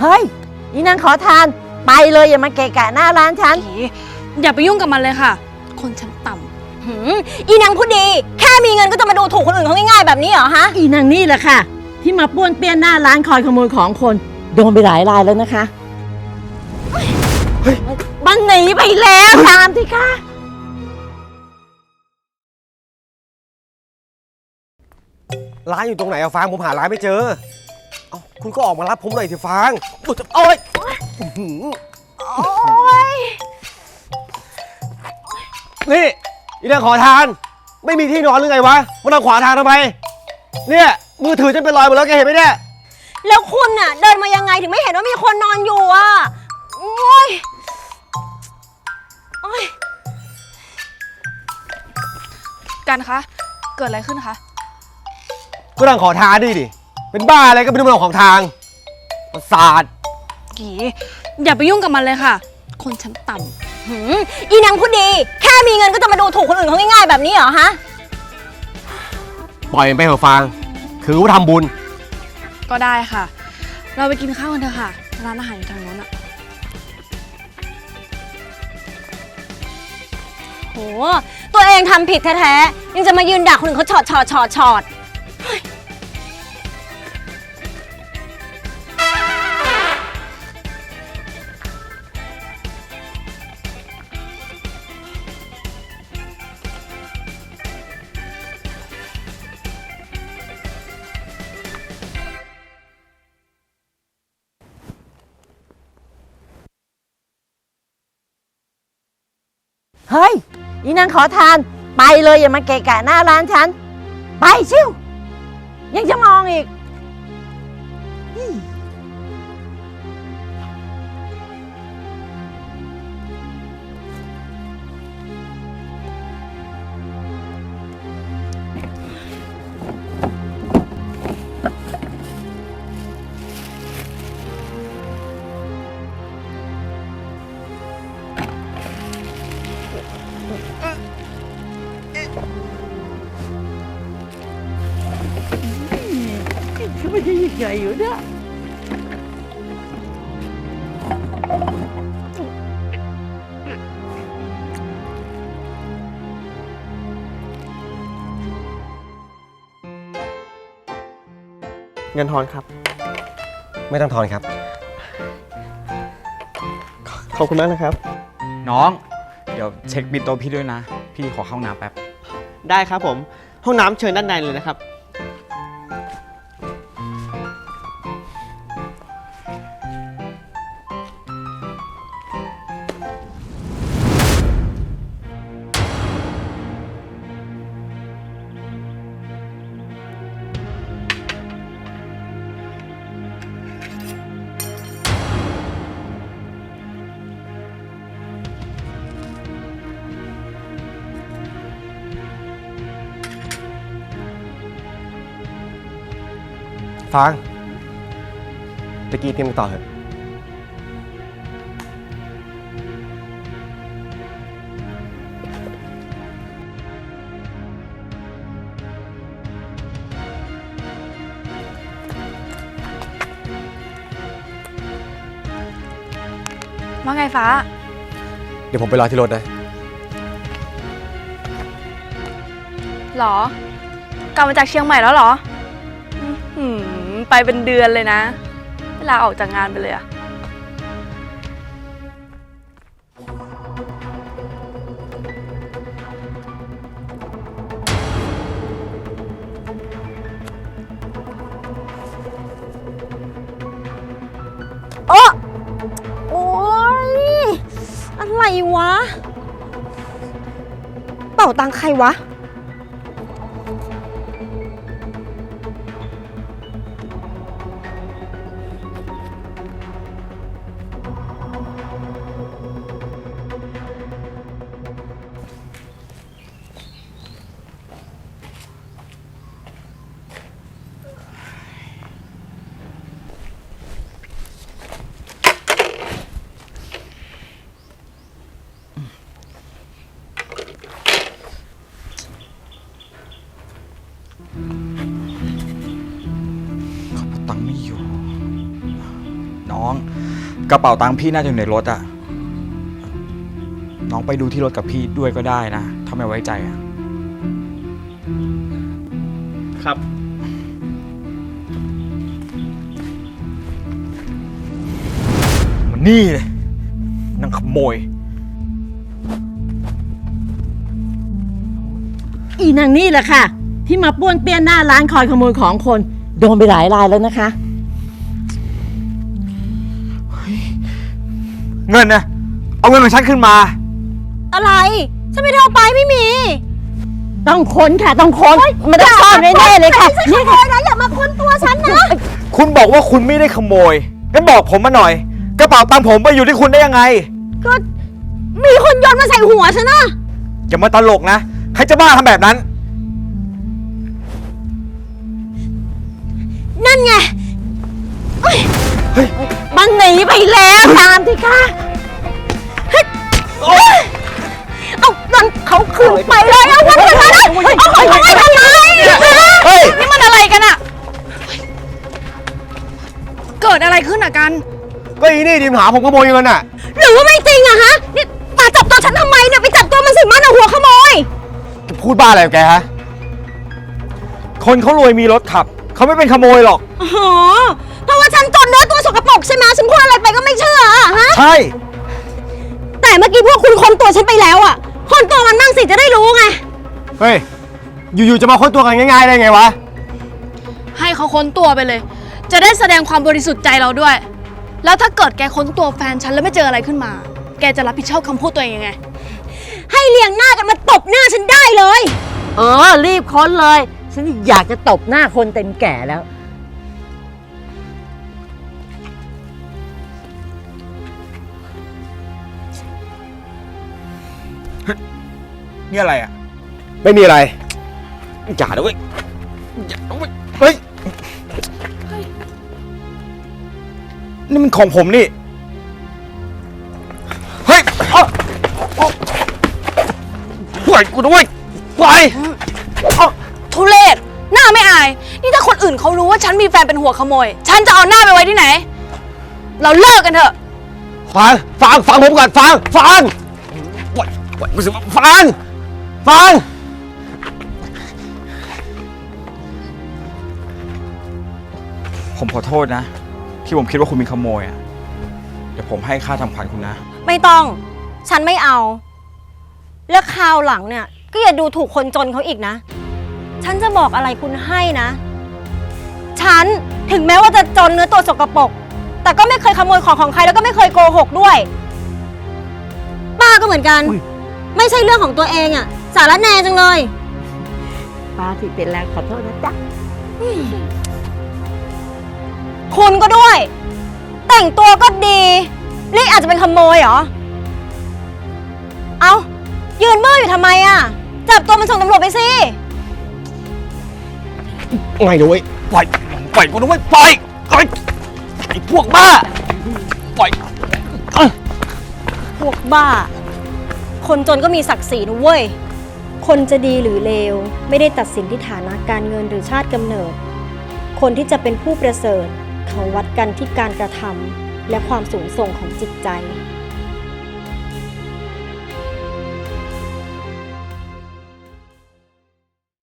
เฮ้ยอีนางขอทาน ไปเลยอย่ามาเกะกะหน้าร้านฉัน อีอย่าไปยุ่งกับมันเลยค่ะ คนชั้นต่ำหืมอีนางผู้ดี แค่มีเงินก็จะมาดูถูกคนอื่นเขาง่ายๆแบบนี้เหรอฮะ อีนางนี่แหละค่ะ ที่มาป้วนเปี้ยนหน้าร้านคอยขโมยของคน โดนไปหลายรายแล้วนะคะมันหนีไปแล้วตามที่ค่ะ ร้านอยู่ตรงไหนอะฟางผมหาร้านไม่เจอ เอ้าคุณก็ออกมารับผมหน่อยสิฟางโอ๊ยอื้อหือนี่อีนางขอทาน ไม่มีที่นอนหรือไงวะมานั่งขวางทางทำไม เนี่ย มือถือฉันเป็นรอยหมดแล้วแกเห็นไหมเนี่ย แล้วคุณน่ะ เดินมายังไงถึงไม่เห็นว่ามีคนนอนอยู่อะ โอ้ย โอ้ย กันคะ เกิดอะไรขึ้นคะ ก็นั่งขอทานดิดิ เป็นบ้าอะไรก็ไม่รู้มาของทางประสาทกีอย่าไปยุ่งกับมันเลยค่ะ คนชั้นต่ำหืมอีนางผู้ดี แค่มีเงินก็จะมาดูถูกคนอื่นเขาง่ายๆแบบนี้เหรอฮะ ปล่อยมันไปเถอะฟางถือว่าทำบุญก็ได้ค่ะ เราไปกินข้าวกันเถอะค่ะร้านอาหารอยู่ทางโน้นอะโห ตัวเองทำผิดแท้ๆ ยังจะมายืนด่าคนอื่นเขาชอดชอดชอดชอด เฮ้ยอีนางขอทาน ไปเลยอย่ามาเกะกะหน้าร้านฉัน ไปชิวยังจะมองอีก เขาไม่ได้ยิ่งใหญ่อยู่นะเงินทอนครับ ไม่ต้องทอนครับ ขอบคุณมากนะครับ น้อง เดี๋ยวเช็คบินโต๊ะพี่ด้วยนะ พี่ขอเข้าน้ำแป๊บ ได้ครับผม ห้องน้ำเชิญด้านในเลยนะครับ ฟางตะกี้เตรียมกันต่อเถอะว่าไงฟ้า เดี๋ยวผมไปรอที่รถนะ หรอกลับมาจากเชียงใหม่แล้วเหรอ อื้อหือ ไปเป็นเดือนเลยนะ เวลาออกจากงานไปเลยอะโอ้โอ้ยอะไรวะ เป่าตังใครวะ กระเป๋าตังค์พี่น่าจะอยู่ในรถอะน้องไปดูที่รถกับพี่ด้วยก็ได้นะถ้าไม่ไว้ใจอะครับ มันนี่เลยนางขโมย อีนางนี่แหละค่ะ ที่มาป้วนเปี้ยนหน้าร้านคอยขโมยของคน โดนไปหลายรายแล้วนะคะ เงินนะเอาเงินของฉันขึ้นมา อะไร ฉันไม่ได้เอาไปไม่มีต้องค้นค่ะ ต้องค้นมันต้องซ่อนไว้แน่เลยค่ะไม่ใช่ขโมยนะอย่ามาค้นตัวฉันนะ คุณบอกว่าคุณไม่ได้ขโมยงั้นบอกผมมาหน่อย กระเป๋าตังค์ผมไปอยู่ที่คุณได้ยังไง ก็มีคนโยนมาใส่หัวฉันนะอย่ามาตลกนะ ใครจะบ้าทำแบบนั้น นั่นไง มันหนีไปแล้วตามที่ค่ะเอาเงินเขาคืนไปเลยเอาเงินคืนมาเลยเอาของเขาไปทำไมเฮ้ยนี่มันอะไรกันอะเกิดอะไรขึ้นอะกัน ก็อีนี่ดิมหาผมขโมยเงินอะหรือว่าไม่จริงอะฮะนี่มาจับตัวฉันทำไมเนี่ยไปจับตัวมันสิมันอะหัวขโมยพูดบ้าอะไรกับแกฮะ คนเขารวยมีรถขับ เขาไม่เป็นขโมยหรอก อ๋อ เพราะว่าฉันจนเนื้อตัวสกปรกใช่ไหมฉันพูดอะไรไปก็ไม่เชื่ออะฮะ ใช่ แต่เมื่อกี้พวกคุณคนตัวฉันไปแล้วอะคนตัวมันนั่งสิจะได้รู้ไง เฮ้ย อยู่ๆ จะมาค้นตัวกันง่ายๆ ได้ไงวะ ให้เขาค้นตัวไปเลย จะได้แสดงความบริสุทธิ์ใจเราด้วย แล้วถ้าเกิดแกค้นตัวแฟนฉันแล้วไม่เจออะไรขึ้นมา แกจะรับผิดชอบคำพูดตัวเองยังไง ให้เลียงหน้ากันมาตบหน้าฉันได้เลย เออ รีบค้นเลย ฉันอยากจะตบหน้าคนเต็มแก่แล้ว นี่อะไรอะ ไม่มีอะไรอย่าด้วยอย่าด้วยเฮ้ย นี่มันของผมนี่ เฮ้ยเอาเอาปล่อยกูด้วยปล่อยทุเรศหน้าไม่อาย นี่ถ้าคนอื่นเขารู้ว่าฉันมีแฟนเป็นหัวขโมย ฉันจะเอาหน้าไปไว้ที่ไหน เราเลิกกันเถอะ ฟัง ฟัง ฟังผมก่อน ฟัง ฟังปล่อยปล่อยกูสิฟัง ฟังผมขอโทษนะ ที่ผมคิดว่าคุณมีขโมยอะเดี๋ยวผมให้ค่าทำขวัญคุณนะ ไม่ต้อง ฉันไม่เอา แล้วคราวหลังเนี่ย ก็อย่าดูถูกคนจนเขาอีกนะ ฉันจะบอกอะไรคุณให้นะ ฉันถึงแม้ว่าจะจนเนื้อตัวสกปรก แต่ก็ไม่เคยขโมยของของใครแล้วก็ไม่เคยโกหกด้วย ป้าก็เหมือนกันไม่ใช่เรื่องของตัวเองอะ สารแหนจังเลย ป้าที่เป็นแล้วขอโทษนะจ๊ะ คุณก็ด้วย แต่งตัวก็ดีนี่อาจจะเป็นขโมยเหรอ เอายืนมืออยู่ทำไมอะจับตัวมันส่งตำรวจไปสิไม่ด้วยปล่อยปล่อยกูด้วยปล่อยปล่อยไอ้พวกบ้าปล่อยพวกบ้า คนจนก็มีศักดิ์ศรีนะเว้ย คนจะดีหรือเลว ไม่ได้ตัดสินที่ฐานะการเงินหรือชาติกำเนิด คนที่จะเป็นผู้ประเสริฐเขาวัดกันที่การกระทำและความสูงส่งของจิตใจ